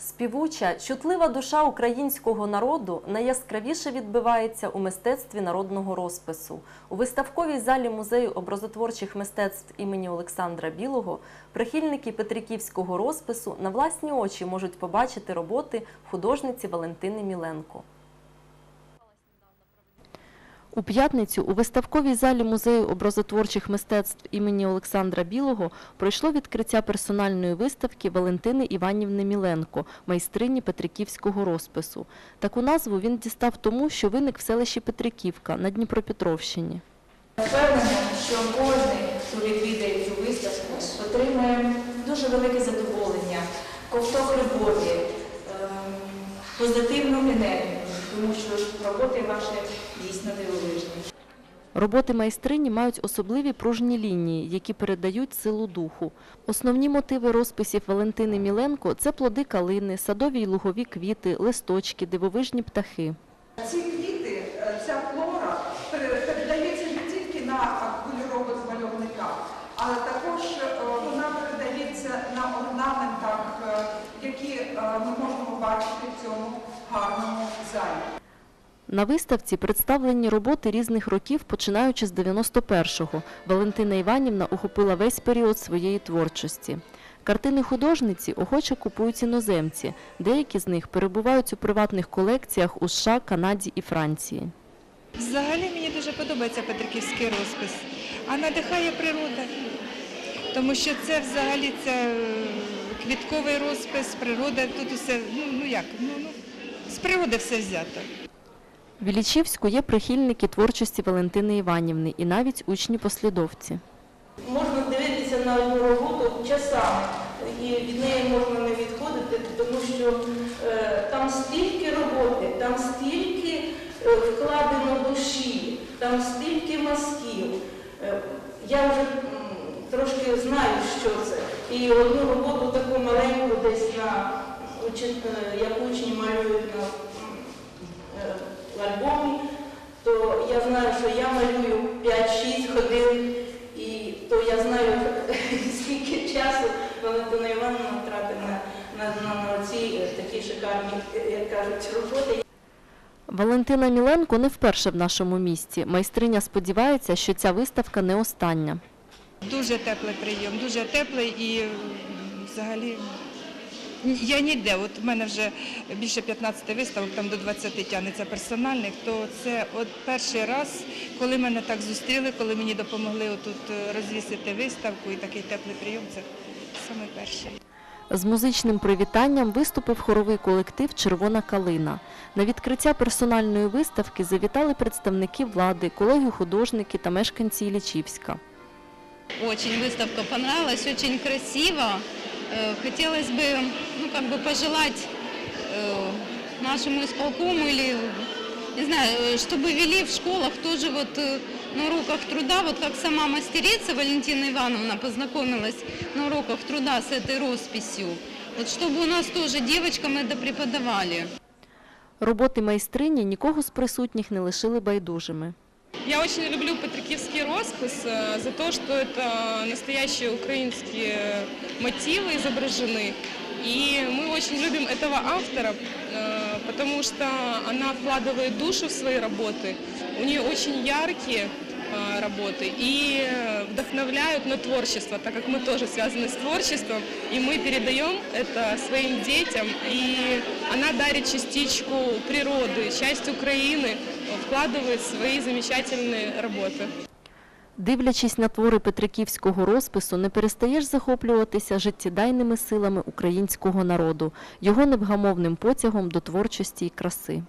Співуча, чутлива душа українського народу найяскравіше відбивається у мистецтві народного розпису. У виставковій залі музею образотворчих мистецтв імені Олександра Білого прихильники петриківського розпису на власні очі можуть побачити роботи художниці Валентини Міленко. У п'ятницю у виставковій залі музею образотворчих мистецтв імені Олександра Білого пройшло відкриття персональної виставки Валентини Іванівни Міленко, майстрині Петриківського розпису. Таку назву він дістав тому, що виник в селищі Петриківка на Дніпропетровщині. Впевнена, що кожен, хто відвідає цю виставку, отримує дуже велике задоволення, ковток любові, ем, позитивну енергію, тому що роботи ваші дійсно дивовижні. Роботи майстрині мають особливі пружні лінії, які передають силу духу. Основні мотиви розписів Валентини Міленко це плоди калини, садові й лугові квіти, листочки, дивовижні птахи. Ці квіти, е, ця флора пере- передається не тільки на кольорових змальовниках, але також е, вона передається на орнаментах, е, які ми можемо бачити в цьому гарному залі. На виставці представлені роботи різних років, починаючи з 91-го. Валентина Іванівна охопила весь період своєї творчості. Картини художниці охоче купують іноземці. Деякі з них перебувають у приватних колекціях у США, Канаді і Франції. Взагалі мені дуже подобається Петриківський розпис, а надихає природа. Тому що це взагалі це е, квітковий розпис, природа, тут усе, ну, ну як, ну, ну, з природи все взято. В Іллічівську є прихильники творчості Валентини Іванівни і навіть учні-послідовці. Можна дивитися на одну роботу часами, і від неї можна не відходити, тому що е, там стільки роботи, там стільки е, вкладено душі, там стільки мазків. Е, я вже трошки знаю, що це. І одну роботу таку маленьку десь на як учні малюють на в альбомі, то я знаю, що я малюю 5-6 годин, і то я знаю, скільки часу Валентина Івановна втратить на, на, на, на ці е, такі шикарні, як кажуть, роботи. Валентина Міленко не вперше в нашому місті. Майстриня сподівається, що ця виставка не остання. Дуже теплий прийом, дуже теплий і взагалі я ніде. От в мене вже більше 15 виставок, там до 20 тягнеться персональних, то це от перший раз, коли мене так зустріли, коли мені допомогли отут е, розвісити виставку і такий теплий прийом, це саме перший. З музичним привітанням виступив хоровий колектив Червона калина. На відкриття персональної виставки завітали представники влади, колеги-художники та мешканці Іллічівська. Очень выставка понравилась, очень красиво. Э, Хотелось бы, ну, как бы пожелать э, нашему исполкому или, не знаю, э, чтобы вели в школах тоже вот э, на уроках труда, вот как сама мастерица Валентина Ивановна познакомилась на уроках труда с этой росписью. Вот чтобы у нас тоже девочкам это преподавали. Роботи майстрині нікого з присутніх не лишили байдужими. Я очень люблю петрикивский роспис э, за то, что это настоящие украинские мотивы изображены. И мы очень любим этого автора, э, потому что она вкладывает душу в свои работы. У нее очень яркие э, работы и вдохновляют на творчество, так как мы тоже связаны с творчеством, и мы передаем это своим детям, и она дарит частичку природы, часть Украины, вкладывает в свои замечательные работы. Дивлячись на твори Петриківського розпису, не перестаєш захоплюватися життєдайними силами українського народу, його невгамовним потягом до творчості і краси.